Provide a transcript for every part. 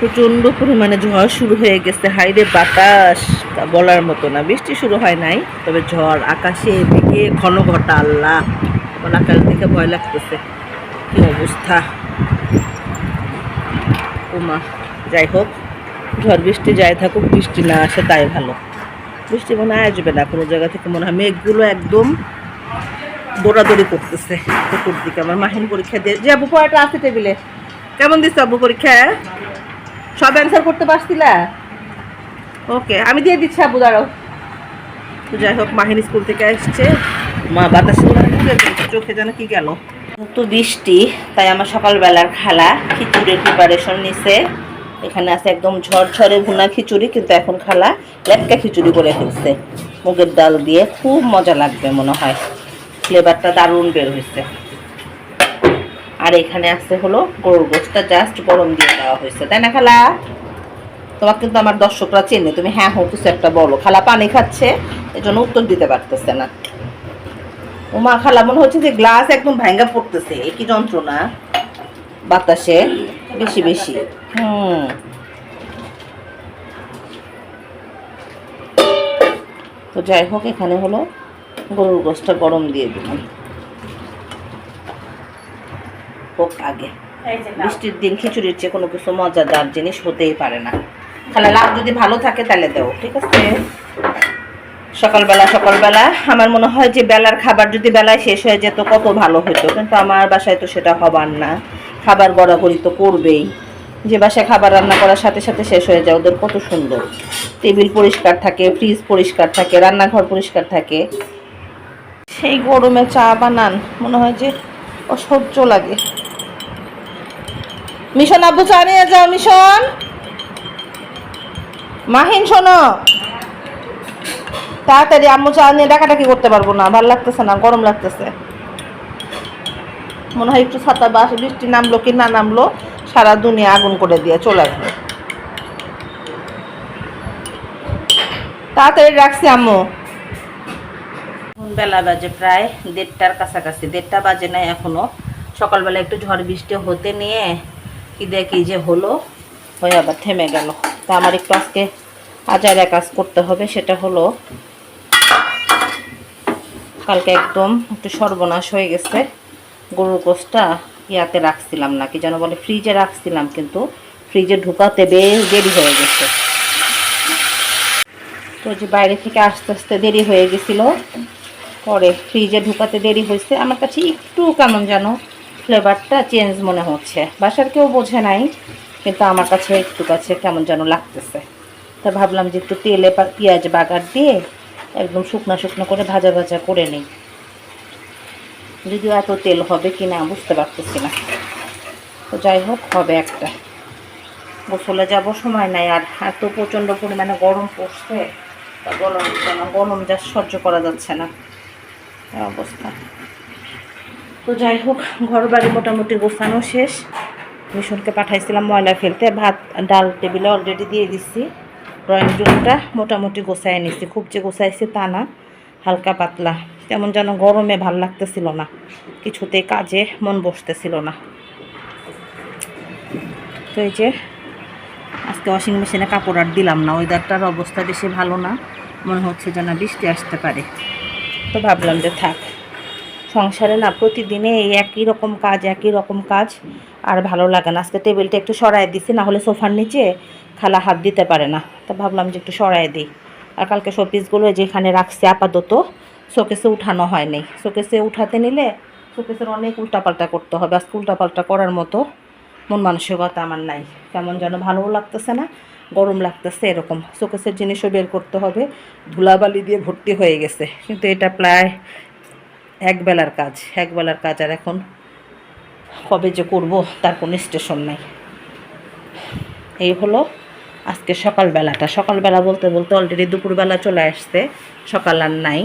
প্রচণ্ড পরিমাণে ঝড় শুরু হয়ে গেছে। হাইরে বাতাস বলার মতো না। বৃষ্টি শুরু হয় নাই, তবে ঝড় আকাশে দিকে ঘন ঘটা আল্লাহ। আকাশ দিকে ভয় লাগতেছে। কি অবস্থা? উমা, যাই হোক, ঝড় বৃষ্টি যাই থাকুক, বৃষ্টি না আসে তাই ভালো। বৃষ্টি মনে আসবে না, কোনো জায়গা থেকে মনে হয় মেঘগুলো একদম দৌড়াদৌড়ি করতেছে চতুর্দিকে আমার মাহিন পরীক্ষা দিয়ে যে আবু পড়াটা আছে টেবিলে। কেমন দিচ্ছে আবু পরীক্ষা? সব অ্যান্সার করতে পারছিলা? ওকে আমি দিয়ে দিচ্ছি আবু, দাঁড়াও। তো যাই হোক মাহিন স্কুল থেকে আসছে মা বাতাস চোখে যেন কি গেল। তো বৃষ্টি, তাই আমার সকালবেলার খালা খিচুড়ির প্রিপারেশন নিছে। এখানে আছে একদম ঝরঝরে ভুনা খিচুড়ি, কিন্তু এখন খালা লেটকা খিচুড়ি করে ফেলছে। মুগের ডাল দিয়ে খুব মজা লাগবে মনে হয়। ফ্লেভারটা দারুণ বের হয়েছে। আর এখানে আছে হলো গরুর গোষ্ঠটা জাস্ট গরম দিয়ে দেওয়া হয়েছে, তাই না খালা? তোমার কিন্তু আমার দর্শকরা চেনে, তুমি হ্যাঁ হোক কিছু একটা বলো। খালা পানি খাচ্ছে এই জন্য উত্তর দিতে পারতেছে না। ওমা খালা, মনে হচ্ছে যে গ্লাস একদম ভাঙ্গা পড়তেছে কি যন্ত্রণা? বাতাসে? বেশি বেশি। হুম। তো যাই হোক, এখানে হলো গরুর গোষ্ঠটা গরম দিয়ে দিলাম। হোক আগে। বৃষ্টির দিন খিচুড়ির চেয়ে কোনো কিছু মজাদার জিনিস হতেই পারে না। তাহলে লাভ যদি ভালো থাকে তাহলে দেও, ঠিক আছে? সকালবেলা সকালবেলা আমার মনে হয় যে বেলার খাবার যদি বেলায় শেষ হয়ে যেত কত ভালো হতো কিন্তু আমার বাসায় তো সেটা হবার না। খাবার গড়াগড়ি তো করবেই। যে বাসায় খাবার রান্না করার সাথে সাথে শেষ হয়ে যায়, ওদের কত সুন্দর। টেবিল পরিষ্কার থাকে, ফ্রিজ পরিষ্কার থাকে, রান্নাঘর পরিষ্কার থাকে। সেই গরমে চা বানান, মনে হয় যে অসহ্য লাগে। মিশন আব্বু চা নিয়ে যাও, মিশন। মাহিন, শোনো। তাড়াতাড়ি আম্মু চা নিয়ে ডাকাডাকি করতে পারব না, ভালো লাগতেছে না, গরম লাগতেছে। মনে হয় একটু ছাতা বাস বৃষ্টি নামলো কি না নামলো, সারা দুনিয়া আগুন করে দিয়ে চলে আসবে। তাড়াতাড়ি রাখছি আম্মু। বেলা বাজে প্রায় দেড়টার কাছাকাছি, দেড়টা বাজে নাই এখনও। সকালবেলা একটু ঝড় বৃষ্টি হতে নিয়ে কি দেখি যে হলো? হয়ে আবার থেমে গেল। তা আমার একটু আজকে আজারে কাজ করতে হবে, সেটা হলো কালকে একদম একটু সর্বনাশ হয়ে গেছে। গরুর গোষ্ঠটা ইয়াতে রাখছিলাম না, কি যেন বলে, ফ্রিজে রাখছিলাম কিন্তু ফ্রিজে ঢুকাতে বেশ দেরি হয়ে গেছে। তো যে বাইরে থেকে আস্তে আস্তে দেরি হয়ে গেছিল, পরে ফ্রিজে ঢুকাতে দেরি হয়েছে। আমার কাছে একটু কেমন যেন ফ্লেভারটা চেঞ্জ মনে হচ্ছে। বাসার কেউ বোঝে নাই, কিন্তু আমার কাছে একটু কাছে কেমন যেন লাগতেছে। তা ভাবলাম যে একটু তেলে পেঁয়াজ বাগার দিয়ে একদম শুকনো শুকনো করে ভাজা ভাজা করে নিই। যদিও এত তেল হবে কি না বুঝতে পারতেছি না। তো যাই হোক, হবে একটা। গোসলে যাব, সময় নাই আর এত প্রচণ্ড পরিমাণে গরম পড়ছে। তা গরম গরম যা সহ্য করা যাচ্ছে না। অবস্থা। তো যাই হোক ঘর বাড়ি মোটামুটি গোছানো শেষ। মিশনকে পাঠাইছিলাম ময়লা ফেলতে, ভাত, ডাল, টেবিলে অলরেডি দিয়ে দিচ্ছি ড্রয়িং রুমটা মোটামুটি গোছায় নিছি, খুব যে গোছাইছি তা না, হালকা পাতলা। তেমন যেন গরমে ভালো লাগতেছিল না কিছুতে কাজে মন বসতেছিল না। তো এই যে, আজকে ওয়াশিং মেশিনে কাপড় আর দিলাম না ওয়েদারটার অবস্থা বেশি ভালো না, মনে হচ্ছে যেন বৃষ্টি আসতে পারে। তো ভাবলাম যে থাক। সংসারে না, প্রতিদিনে এই একই রকম কাজ, একই রকম কাজ আর ভালো লাগে না। আজকে টেবিলটা একটু সরাই দিছি, না হলে সোফার নিচে খালা হাত দিতে পারে না। তো ভাবলাম যে একটু সরাই দিই। আর কালকে শোপিসগুলো যেখানে রাখছি আপাতত, শোকেসে উঠানো হয়নি। শোকেসে উঠাতে নিলে শোকেসের অনেক উল্টাপাল্টা করতে হবে। আজকে উল্টাপাল্টা করার মতো মন মানসিকতা আমার নাই। কেমন যেন ভালোও লাগতেছে না, গরম লাগতেছে এরকম। শোকেসের জিনিসও বের করতে হবে। ধুলাবালি দিয়ে ভর্তি হয়ে গেছে। কিন্তু এটা প্রায় এক বেলার কাজ এক বেলার কাজ আর এখন কবে যে করব তার কোনো স্টেশন নাই। এই হলো আজকে সকালবেলাটা। সকালবেলা বলতে বলতে অলরেডি দুপুরবেলা চলে আসছে, সকাল আর নাই।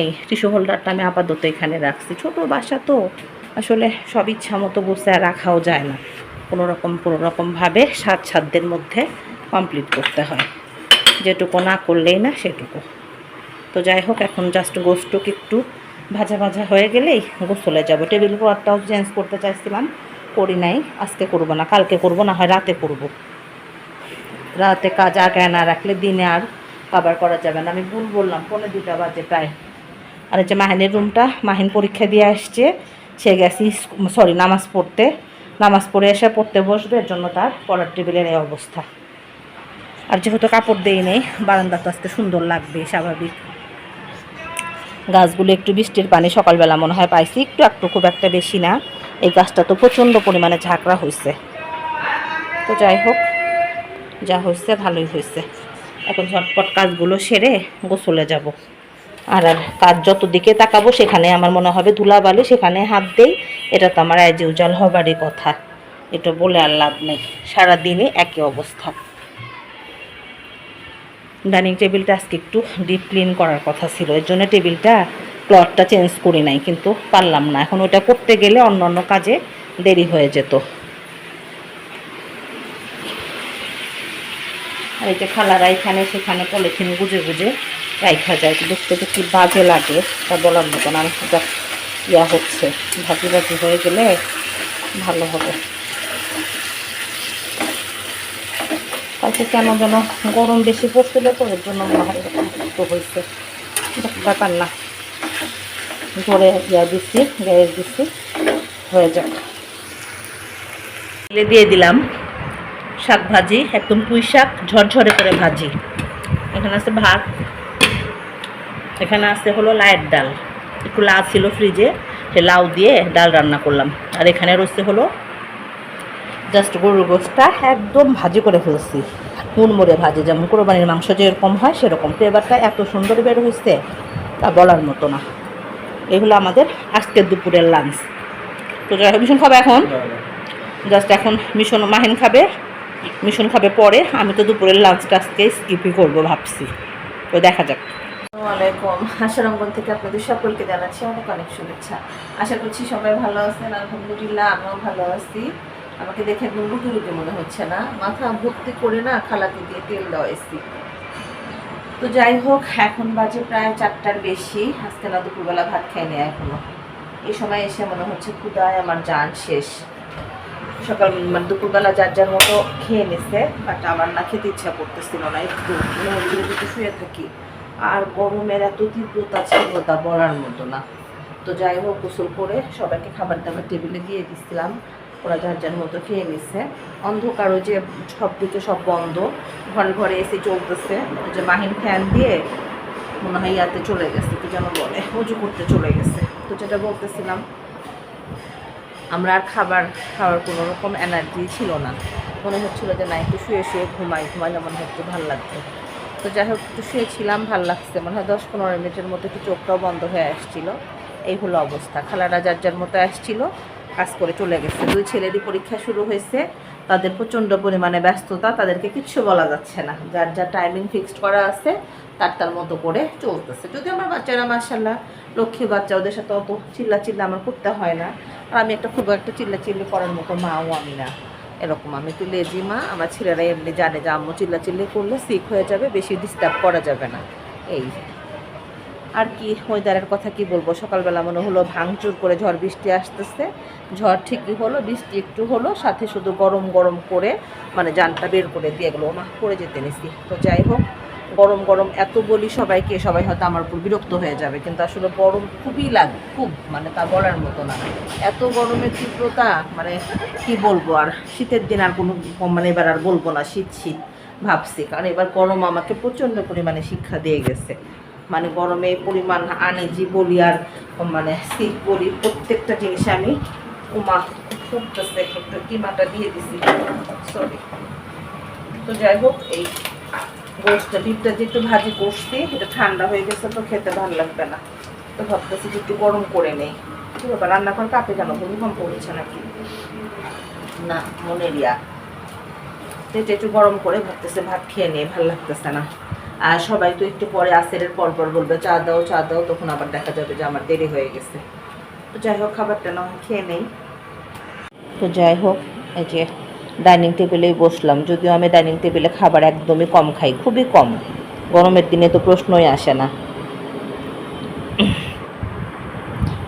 এই টিস্যু হোল্ডারটা আমি আপাতত এখানে রাখছি। ছোট বাসা তো, আসলে সব ইচ্ছা মতো বসে আর রাখাও যায় না। কোনো রকম, কোনো রকমভাবে সাত সাতদের মধ্যে কমপ্লিট করতে হয়। যেটুকু না করলেই না সেটুকু। তো যাই হোক, এখন জাস্ট গোস্তকে একটু ভাজা ভাজা হয়ে গেলেই গোসলে যাব। টেবিল ক্লথটাও চেঞ্জ করতে চাইছিলাম। করি নাই, আজকে করব না, কালকে করব, না হয় রাতে করব। রাতে কাজ আগে না রাখলে দিনে আর কাবার করা যাবে না। আমি ভুল বললাম পনেরো দুটা বাজে প্রায়। আর যে মাহিনের রুমটা, মাহিন পরীক্ষা দিয়ে আসছে। সে গেছি সরি নামাজ পড়তে। নামাজ পড়ে এসে পড়তে বসবে, এর জন্য তার পড়ার টেবিলের এই অবস্থা। আর যেহেতু কাপড় দেই নেই বারান্দা তো আজকে সুন্দর লাগবে, স্বাভাবিক। গাছগুলো একটু বৃষ্টির পানি সকালবেলা মনে হয় পাইছি, একটু একটু খুব একটা বেশি না। এই গাছটা তো প্রচণ্ড পরিমাণে ঝাঁকড়া হয়েছে তো যাই হোক, যা হয়েছে ভালোই হয়েছে এখন ঝটপট কাজগুলো সেরে গোসলে যাব। আর আর কাজ যত দিকে তাকাবো সেখানে আমার মনে হবে ধুলাবালি, সেখানে হাত দেই। এটা তো আমার অ্যাজ ইউজাল হবারই কথা। এটা বলে আর লাভ নেই। সারাদিনই একই অবস্থা। ডাইনিং টেবিলটা আজকে একটু ডিপ ক্লিন করার কথা ছিল। এর জন্য টেবিলটা ক্লথটা চেঞ্জ করি নাই, কিন্তু পারলাম না। এখন ওটা করতে গেলে অন্য অন্য কাজে দেরি হয়ে যেত। আর এই যে খালারা এখানে সেখানে পলিথিন গুজে গুজে রাইখা যায়। দেখতে তো কি বাজে লাগে, তা বলার মতো না। সেটা ইয়া হচ্ছে ভাজি ভাজি হয়ে গেলে ভালো হবে। কালকে কেন যেন গরম বেশি পড়ছিল তো, এর জন্য মনে হয় একটু হয়েছে। ব্যাপার না। ধরে ইয়া দিচ্ছি গ্যাস দিচ্ছি হয়ে যাক। তেলে দিয়ে দিলাম শাক ভাজি, একদম পুঁই শাক, ঝরঝরে করে ভাজি। এখানে আছে ভাত, এখানে আছে হলো লাইট ডাল। একটু লাউ ছিল ফ্রিজে সে লাউ দিয়ে ডাল রান্না করলাম। আর এখানে রয়েছে হলো জাস্ট গরুর গোষ্ঠটা একদম ভাজি করে ফেলছি। মুড়মুড়ে ভাজি যেমন কোরবানির মাংস যেরকম হয় সেরকম। ফ্লেভারটা এত সুন্দর বের হয়েছে তা বলার মতো না। এগুলো আমাদের আজকের দুপুরের লাঞ্চ তো যাই হোক মিশন খাবে এখন? জাস্ট এখন মিশন মাহিন খাবে। মিশন খাবে পরে। আমি তো দুপুরের লাঞ্চটা আজকে স্কিপই করব ভাবছি। তো দেখা যাক। আসসালামাইকুম আশার অঙ্গন থেকে আপনাদের সকলকে জানাচ্ছি অনেক অনেক শুভেচ্ছা। আশা করছি সবাই ভালো আছেন। আলহামদুলিল্লাহ আমিও ভালো আছি। আমাকে দেখে একদম রুটি রুটি মনে হচ্ছে না। মাথা ভর্তি করে না খালাকে দিয়ে তেল দেওয়া এসি তো। যাই হোক, এখন বাজে প্রায় চারটার বেশি। আজকে না দুপুরবেলা ভাত খাই নেয় এখনও। এই সময় এসে মনে হচ্ছে ক্ষুদায় আমার যান শেষ। সকাল মানে দুপুরবেলা যার যার মতো খেয়ে নিছে বাট আমার না খেতে ইচ্ছা করতেছিল না। একটু একটু শুয়ে থাকি। আর গরমের এত তীব্রতা ছিল তা বলার মতো না। তো যাই হোক, গোসল করে সবাইকে খাবার দাবার টেবিলে দিয়ে দিচ্ছিলাম ওরা যার যার মতো খেয়ে নিচ্ছে অন্ধকার ওই যে সব দিকে সব বন্ধ। ঘরে ঘরে এসে চলতেছে। যে মাহিন ফ্যান দিয়ে মনে হয় ইয়াতে চলে গেছে, কি যেন বলে, উজু করতে চলে গেছে। তো যেটা বলতেছিলাম, আমরা আর খাবার খাওয়ার কোনো রকম এনার্জি ছিল না। মনে হচ্ছিল যে, না, একটু শুয়ে শুয়ে ঘুমাই। ঘুমাইলে মনে একটু ভালো লাগছে তো যাই হোক, একটু শুয়েছিলাম, ভালো লাগছে। মনে হয় দশ পনেরো মিনিটের মতো একটু চোখটাও বন্ধ হয়ে আসছিল। এই হলো অবস্থা। খালারা যার যার মতো আসছিল। কাজ করে চলে গেছে। দুই ছেলেরই পরীক্ষা শুরু হয়েছে। তাদের প্রচণ্ড পরিমাণে ব্যস্ততা, তাদেরকে কিচ্ছু বলা যাচ্ছে না। যার যা টাইমিং ফিক্সড করা আছে, তার তার মতো করে চলতেছে। যদি আমার বাচ্চারা মার্শাল্লাহ লক্ষ্মী বাচ্চা, ওদের সাথে অত চিল্লা চিল্লা আমার করতে হয় না। আর আমি একটা খুব একটা চিল্লা চিল্লি করার মতো মাও আমি না। এরকম আমি একটু লেজি মা। আমার ছেলেরা এমনি জানে যে আম্মু চিল্লা চিল্লি করলে সিক হয়ে যাবে, বেশি ডিস্টার্ব করা যাবে না। এই। আর কি ওয়েদারের কথা কি বলব? সকালবেলা মনে হলো ভাঙচুর করে ঝড় বৃষ্টি আসতেছে। ঝড় ঠিকই হলো, বৃষ্টি একটু হলো, সাথে শুধু গরম গরম করে মানে জানটা বের করে দিয়ে গেলো। মা করে যেতে নিছি। তো যাই হোক, গরম গরম এত বলি সবাইকে, সবাই হয়তো আমার উপর বিরক্ত হয়ে যাবে, কিন্তু আসলে গরম খুবই লাগে, খুব মানে তা বলার মতো না। এত গরমের তীব্রতা মানে কি বলব, আর শীতের দিন আর কোনো মানে এবার আর বলব না, শীত শীত ভাবছি। কারণ এবার গরম আমাকে প্রচণ্ড পরিমাণে শিক্ষা দিয়ে গেছে। মানে গরমে পরিমাণ আনেজি বলি আর মানে শীত বলি, প্রত্যেকটা জিনিসে আমি উমা ফুটতেছে একটু কিমাটা দিয়ে দিছি। সরি তো যাই হোক, এই গোষ্ঠটা ডিপটা যে একটু ভাজি করছি, এটা ঠান্ডা হয়ে গেছে তো খেতে ভালো লাগবে না। তো ভাবতেছি যে একটু গরম করে নেই। কি ব্যাপার, রান্না করে কাপে কেন ভূমিকম্প পড়েছে নাকি? না, মনেরিয়া। এটা একটু গরম করে ভাবতেছে ভাত খেয়ে নিয়ে ভালো লাগতেছে না। আর সবাই তো একটু পরে আসেরের পর পর বলবে, চা দাও চা দাও। তখন আবার দেখা যাবে যে আমার দেরি হয়ে গেছে। তো যাই হোক, খাবারটা না খেয়ে নেই। তো যাই হোক, এই যে ডাইনিং টেবিলেই বসলাম। যদিও আমি ডাইনিং টেবিলে খাবার একদমই কম খাই, খুবই কম। গরমের দিনে তো প্রশ্নই আসে না।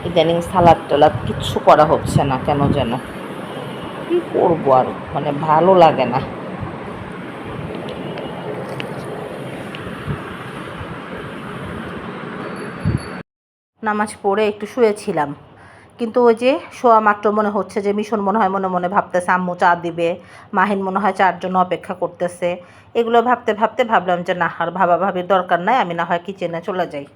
ইদানিং সালাদ টালাদ কিচ্ছু করা হচ্ছে না, কেন যেন? কি করব আর? মানে ভালো লাগে না। নামাজ পড়ে একটু শুয়েছিলাম। কিন্তু ওই যে শোয়া মাত্র মনে হচ্ছে যে মিশন মনে হয় মনে মনে ভাবতেছে, আম্মু চা দিবে, মাহিন মনে হয় চার জন্য অপেক্ষা করতেছে। এগুলো ভাবতে ভাবতে ভাবলাম যে, না, আর ভাবা ভাবির দরকার নাই, আমি না হয় কিচেনে চলে যাই।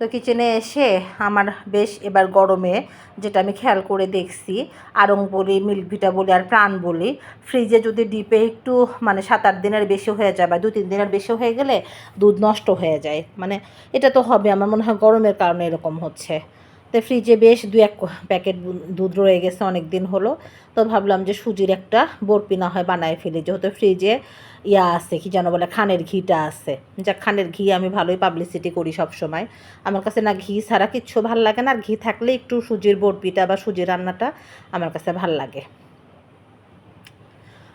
তো কিচেনে এসে আমার বেশ এবার গরমে, যেটা আমি খেয়াল করে দেখছি আরং বলি মিল্ক ভিটা বলি আর প্রাণ বলি ফ্রিজে যদি ডিপে একটু মানে সাত আট দিনের বেশি হয়ে যায় বা দু তিন দিনের বেশি হয়ে গেলে দুধ নষ্ট হয়ে যায়। মানে এটা তো হবে, আমার মনে হয় গরমের কারণে এরকম হচ্ছে। তো ফ্রিজে বেশ দু এক প্যাকেট দুধ রয়ে গেছে অনেক দিন হলো। তো ভাবলাম যে সুজির একটা বরপি না হয় বানায় ফেলি। যেহেতু ফ্রিজে ইয়া আছে, কি যেন বলে, খানের ঘিটা আছে। যা খানের ঘি আমি ভালোই পাবলিসিটি করি সব সময় আমার কাছে না ঘি ছাড়া কিচ্ছু ভালো লাগে না। আর ঘি থাকলে একটু সুজির বরপিটা বা সুজির রান্নাটা আমার কাছে ভালো লাগে।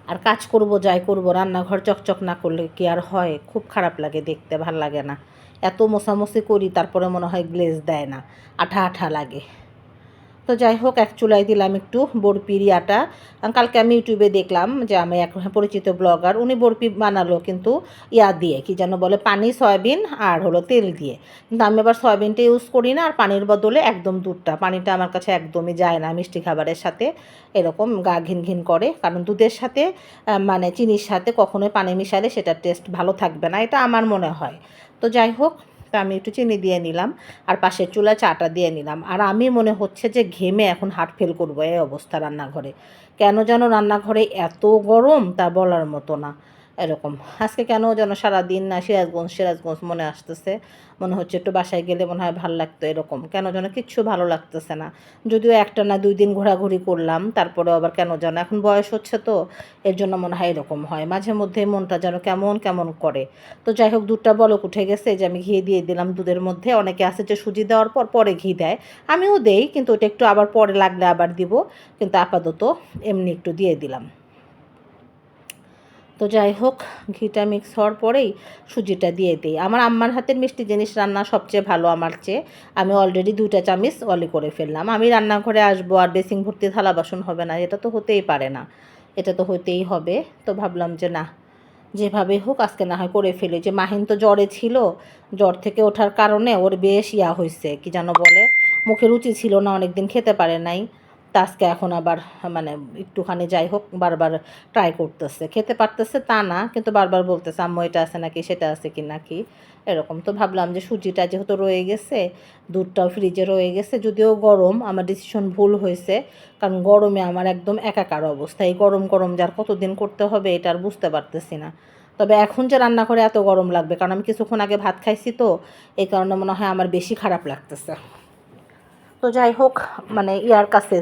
আর কাজ করব, যাই করব, রান্নাঘর চকচক না করলে কি আর হয়? খুব খারাপ লাগে, দেখতে ভালো লাগে না। এত মোছামুছি করি তারপরে মনে হয় গ্লেজ দেয় না। আঠা আঠা লাগে। তো যাই হোক, এক চুলাই দিলাম একটু বরপির ইয়াটা। কালকে আমি ইউটিউবে দেখলাম যে আমি এক পরিচিত ব্লগার, উনি বরপি বানালো কিন্তু ইয়া দিয়ে, কি যেন বলে, পানি সয়াবিন আর হলো তেল দিয়ে। কিন্তু আমি আবার সয়াবিনটা ইউজ করি না, আর পানির বদলে একদম দুধটা, পানিটা আমার কাছে একদমই যায় না মিষ্টি খাবারের সাথে। এরকম গা ঘিন ঘিন করে, কারণ দুধের সাথে মানে চিনির সাথে কখনোই পানি মিশালে সেটার টেস্ট ভালো থাকবে না, এটা আমার মনে হয়। তো যাই হোক তা আমি একটু চিনি দিয়ে নিলাম, আর পাশের চুলা চাটা দিয়ে নিলাম। আর আমি মনে হচ্ছে যে ঘেমে এখন হাট ফেল করব এই অবস্থা রান্নাঘরে। কেন যেন রান্নাঘরে এত গরম তা বলার মতো না। এরকম। আজকে কেন যেন সারাদিন না সিরাজগঞ্জ সিরাজগঞ্জ মনে আসতেছে। মনে হচ্ছে একটু বাসায় গেলে মনে হয় ভালো লাগতো এরকম। কেন যেন কিচ্ছু ভালো লাগতেছে না। যদিও একটা না দুই দিন ঘোরাঘুরি করলাম তারপরে আবার কেন যেন এখন বয়স হচ্ছে তো, এর জন্য মনে হয় এরকম হয়। মাঝে মধ্যে মনটা যেন কেমন কেমন করে। তো যাই হোক, দুধটা বলক উঠে গেছে যে আমি ঘি দিয়ে দিলাম দুধের মধ্যে। অনেকে আছে যে সুজি দেওয়ার পর পরে ঘি দেয়। আমিও দেই, কিন্তু ওটা একটু আবার পরে লাগলে আবার দিব। কিন্তু আপাতত এমনি একটু দিয়ে দিলাম। তো যাই হোক, ঘিটা মিক্স হওয়ার পরেই সুজিটা দিয়ে দিই। আমার আম্মার হাতের মিষ্টি জিনিস রান্না সবচেয়ে ভালো আমার চেয়ে। আমি অলরেডি দুইটা চামিচ অলি করে ফেললাম। আমি রান্নাঘরে আসব আর বেসিং ভর্তি থালা বাসন হবে না, এটা তো হতেই পারে না। এটা তো হতেই হবে। তো ভাবলাম যে না যেভাবে হোক, আজকে না হয় করে ফেলি। যে মাহিন তো জ্বরে ছিল, জ্বর থেকে ওঠার কারণে ওর বেশ ইয়া হয়েছে কি যেন বলে, মুখে রুচি ছিল না অনেক দিন খেতে পারে নাই। আজকে এখন আবার মানে একটুখানি যাই হোক, বারবার ট্রাই করতেছে। খেতে পারতেছে তা না, কিন্তু বারবার বলতেছে, আম্মু, এটা আছে নাকি, সেটা আছে কি নাকি এরকম। তো ভাবলাম যে সুজিটা যেহেতু রয়ে গেছে, দুধটাও ফ্রিজে রয়ে গেছে, যদিও গরম, আমার ডিসিশন ভুল হয়েছে, কারণ গরমে আমার একদম একাকার অবস্থা। এই গরম গরম যার কতদিন করতে হবে, এটা আর বুঝতে পারতেছি না। তবে এখন যে রান্না করে এত গরম লাগবে, কারণ আমি কিছুক্ষণ আগে ভাত খাইছি তো, এই কারণে মনে হয় আমার বেশি খারাপ লাগতেছে। তো যাই হোক মানে ইয়ার কাছে,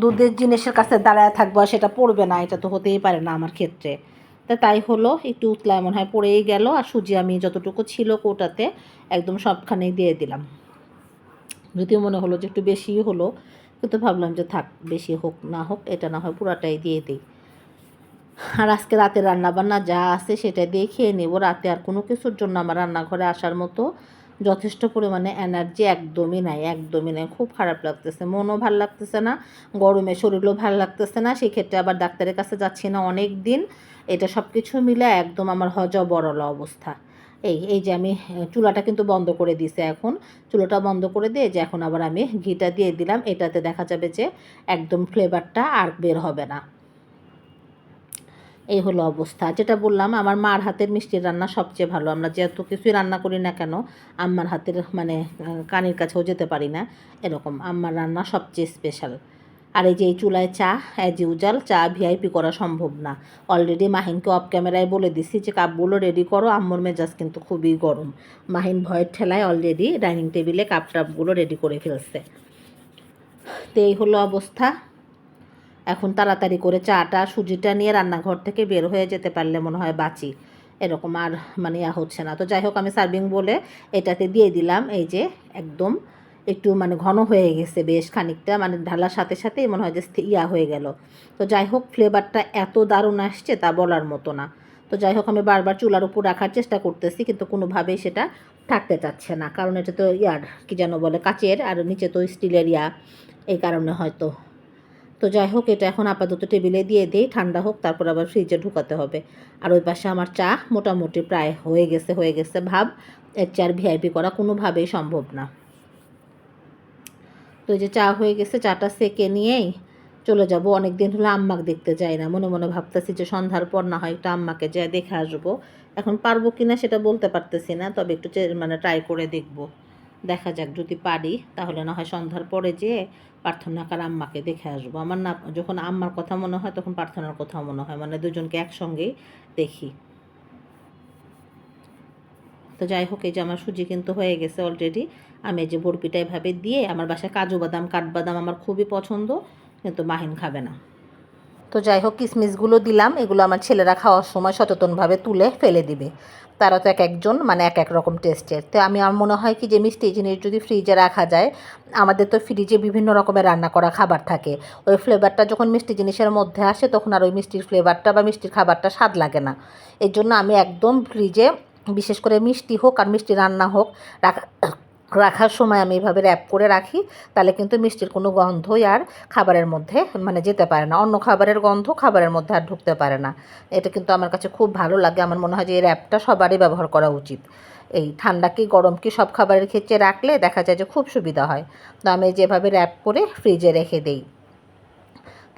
দুধের জিনিসের কাছে দাঁড়ায় থাকব সেটা পড়বে না, এটা তো হতেই পারে না আমার ক্ষেত্রে। তা তাই হলো, একটু উতলায় মনে হয় পড়েই গেল আর সুজি আমি যতটুকু ছিল কোটাতে একদম সবখানেই দিয়ে দিলাম। যদিও মনে হলো যে একটু বেশি হলো, কিন্তু ভাবলাম যে থাক, বেশি হোক, না হোক, এটা না হয় পুরাটাই দিয়ে দিই। আর আজকে রাতে রান্না বান্না যা আছে সেটা দিয়ে খেয়ে নেব, রাতে আর কোনো কিছুর জন্য আমার রান্নাঘরে আসার মতো যথেষ্ট পরিমাণে এনার্জি একদমই নাই একদমই নাই। খুব খারাপ লাগতেছে, মনও ভালো লাগতেছে না, গরমে শরীরও ভালো লাগতেছে না, সেক্ষেত্রে আবার ডাক্তারের কাছে যাচ্ছি না অনেক দিন। এটা সব কিছু মিলে একদম আমার হজ বড়লা অবস্থা। এই এই যে আমি, চুলাটা কিন্তু বন্ধ করে দিছে এখন। চুলাটা বন্ধ করে দিয়ে যে এখন আবার আমি ঘিটা দিয়ে দিলাম, এটাতে দেখা যাবে যে একদম ফ্লেভারটা আর বের হবে না। এই হলো অবস্থা। যেটা বললাম, আমার মার হাতের মিষ্টির রান্না সবচেয়ে ভালো। আমরা যত কিছুই রান্না করি না কেন, আম্মার হাতের মানে কানের কাছেও যেতে পারি না। এরকম আম্মার রান্না সবচেয়ে স্পেশাল আর এই যে এই চুলায় চা অ্যাজ ইউজাল চা ভিআইপি করা সম্ভব না। অলরেডি মাহিনকে অফ ক্যামেরায় বলে দিছি যে, কাপগুলো রেডি করো, আম্মুর মেজাজ কিন্তু খুবই গরম। মাহিন ভয়ের ঠেলায় অলরেডি ডাইনিং টেবিলে কাপ টাপগুলো রেডি করে ফেলছে। তো এই হলো অবস্থা। এখন তাড়াতাড়ি করে চাটা, সুজিটা নিয়ে রান্নাঘর থেকে বের হয়ে যেতে পারলে মনে হয় বাঁচি। এরকম আর মানে ইয়া হচ্ছে না। তো যাই হোক, আমি সার্ভিং বলে এটাতে দিয়ে দিলাম। এই যে একদম একটু মানে ঘন হয়ে গেছে বেশ খানিকটা মানে ঢালার সাথে সাথেই মনে হয় যে ইয়া হয়ে গেল। তো যাই হোক ফ্লেভারটা এত দারুণ আসছে তা বলার মতো না। তো যাই হোক, আমি বারবার চুলার উপর রাখার চেষ্টা করতেছি, কিন্তু কোনোভাবেই সেটা থাকতে চাচ্ছে না। কারণ এটা তো ইয়ার, কি যেন বলে, কাচের, আর নিচে তো স্টিলের ইয়া। এই কারণে হয়তো তো যাই হোক, এটা এখন আপাতত টেবিলে দিয়ে দিই, ঠান্ডা হোক, তারপর আবার ফ্রিজে ঢুকাতে হবে। আর ওই পাশে আমার চা মোটামুটি প্রায় হয়ে গেছে হয়ে গেছে ভাব। এর চার ভিআইপি করা কোনোভাবেই সম্ভব না। তো যে চা হয়ে গেছে, চাটা সেকে নিয়েই চলে যাব। অনেক দিন হলো আম্মাকে দেখতে যাই না, মনে মনে ভাবতেছি যে সন্ধ্যার পর না হয় একটু আম্মাকে যাই দেখে আসব। এখন পারব কি না সেটা বলতে পারতেছি না, তবে একটু মানে ট্রাই করে দেখব। দেখা যাক, যদি পারি, তাহলে না হয় সন্ধ্যার পরে যেয়ে প্রার্থনাকার আম্মাকে দেখে আসব। আমার না, যখন আম্মার কথা মনে হয়, তখন প্রার্থনার কথা মনে হয় মানে দুজনকে একসঙ্গেই দেখি। তো যাই হোক, এই যে আমার সুজি কিন্তু হয়ে গেছে অলরেডি আমি এই যে বরপিটা এভাবে দিয়ে, আমার বাসায় কাজু বাদাম, কাঠবাদাম আমার খুবই পছন্দ, কিন্তু মাহিন খাবে না। তো যাই হোক কিশমিশগুলো দিলাম, এগুলো আমার ছেলেরা খাওয়ার সময় সচেতনভাবে তুলে ফেলে দিবে। তারা তো এক একজন মানে এক এক রকম টেস্টের তো আমি, আমার মনে হয় কি যে মিষ্টি জিনিস যদি ফ্রিজে রাখা যায়, আমাদের তো ফ্রিজে বিভিন্ন রকমের রান্না করা খাবার থাকে। ওই ফ্লেভারটা যখন মিষ্টি জিনিসের মধ্যে আসে, তখন আর ওই মিষ্টির ফ্লেভারটা বা মিষ্টির খাবারটা স্বাদ লাগে না। এর জন্য আমি একদম ফ্রিজে বিশেষ করে মিষ্টি হোক আর মিষ্টি রান্না হোক, রাখা রাখার সময় আমি এভাবে র্যাপ করে রাখি, তাহলে কিন্তু মিষ্টির কোনো গন্ধই আর খাবারের মধ্যে মানে যেতে পারে না। অন্য খাবারের গন্ধ খাবারের মধ্যে আর ঢুকতে পারে না। এটা কিন্তু আমার কাছে খুব ভালো লাগে। আমার মনে হয় যে এই র্যাপটা সবারই ব্যবহার করা উচিত। এই ঠান্ডা কি, গরম কি, সব খাবারের ক্ষেত্রে রাখলে দেখা যায় যে খুব সুবিধা হয়। তো আমি যেভাবে র্যাপ করে ফ্রিজে রেখে দিই।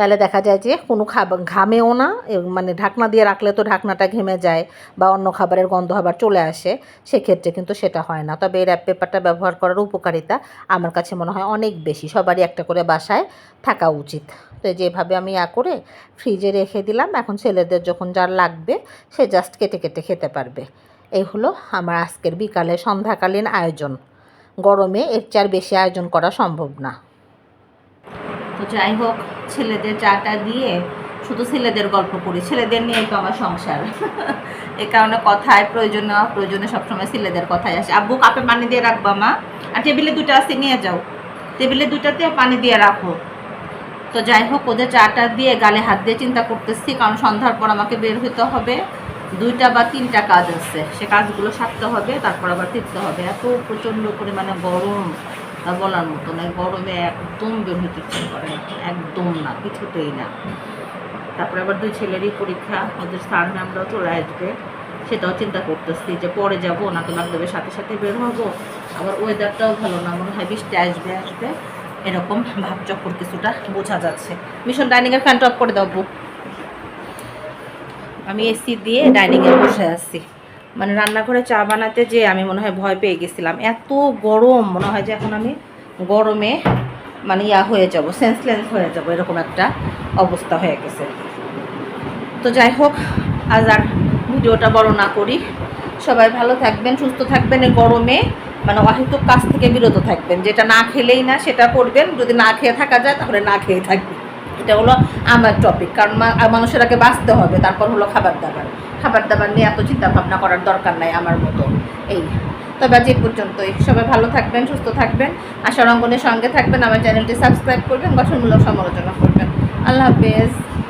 তাহলে দেখা যায় যে কোনো খাবার ঘামেও না মানে ঢাকনা দিয়ে রাখলে তো ঢাকনাটা ঘেমে যায় বা অন্য খাবারের গন্ধ আবার চলে আসে, সেক্ষেত্রে কিন্তু সেটা হয় না। তবে এই র্যাপ পেপারটা ব্যবহার করার উপকারিতা আমার কাছে মনে হয় অনেক বেশি। সবারই একটা করে বাসায় থাকা উচিত। তো যেভাবে আমি ইয়া করে ফ্রিজে রেখে দিলাম। এখন ছেলেদের যখন যার লাগবে, সে জাস্ট কেটে কেটে খেতে পারবে। এই হলো আমার আজকের বিকালে সন্ধ্যাকালীন আয়োজন। গরমে এর চেয়ে আর বেশি আয়োজন করা সম্ভব না। তো যাই হোক, ছেলেদের চাটা দিয়ে শুধু ছেলেদের গল্প করি। ছেলেদের নিয়েই তো আমার সংসার। এই কারণে কথায় প্রয়োজনে প্রয়োজনে সবসময় ছেলেদের কথায় আসে। আব্বু, কাপে পানি দিয়ে রাখব মা। আর টেবিলে দুটো আছে, নিয়ে যাও। টেবিলে দুটাতে পানি দিয়ে রাখো। তো যাই হোক, ওদের চাটা দিয়ে গালে হাত দিয়ে চিন্তা করতেছি, কারণ সন্ধ্যার পর আমাকে বের হতে হবে। দুইটা বা তিনটা কাজ আছে। সে কাজগুলো সারতে হবে, তারপর আবার ফিরতে হবে। এত প্রচণ্ড পরিমাণে গরম। বলার মতো না এই গরমে একদম বের হতে ইচ্ছে করে একদম না, কিছুতেই না। তারপরে আবার দুই ছেলেরই পরীক্ষা, ওদের স্যার ম্যামরাও চলে আসবে, সেটাও চিন্তা করতেছি যে পরে যাব নাকি বান্ধবের সাথে সাথে বের হব। আবার ওয়েদারটাও ভালো না, মনে হয় বৃষ্টি আসবে আসবে। এরকম ভাবচক্কর কিছুটা বোঝা যাচ্ছে। মিশন ডাইনিংয়ের ফ্যানটা অফ করে দেবো আমি এসি দিয়ে ডাইনিংয়ে বসে আছি। মানে রান্নাঘরে চা বানাতে যে আমি মনে হয় ভয় পেয়ে গেছিলাম। এত গরম, মনে হয় যে এখন আমি গরমে মানে ইয়া হয়ে যাব সেন্সলেস হয়ে যাব, এরকম একটা অবস্থা হয়ে গেছে। তো যাই হোক, আজ আর ভিডিওটা বড় না করি। সবাই ভালো থাকবেন, সুস্থ থাকবেন গরমে মানে অহেতুক কাজ থেকে বিরত থাকবেন। যেটা না খেলেই না সেটা করবেন, যদি না খেয়ে থাকা যায় তাহলে না খেয়ে থাকবেন। এটা হলো আমার টপিক কারণ মানুষের আগে বাঁচতে হবে, তারপর হলো খাবার দাবার। খাবার দাবার নিয়ে এত চিন্তা ভাবনা করার দরকার নাই আমার মতো। এই। তবে আজ এই পর্যন্তই। সবাই ভালো থাকবেন, সুস্থ থাকবেন। আশা রঙ্গনের সঙ্গে থাকবেন। আমার চ্যানেলটি সাবস্ক্রাইব করবেন, গঠনমূলক সমালোচনা করবেন। আল্লাহ হাফেজ।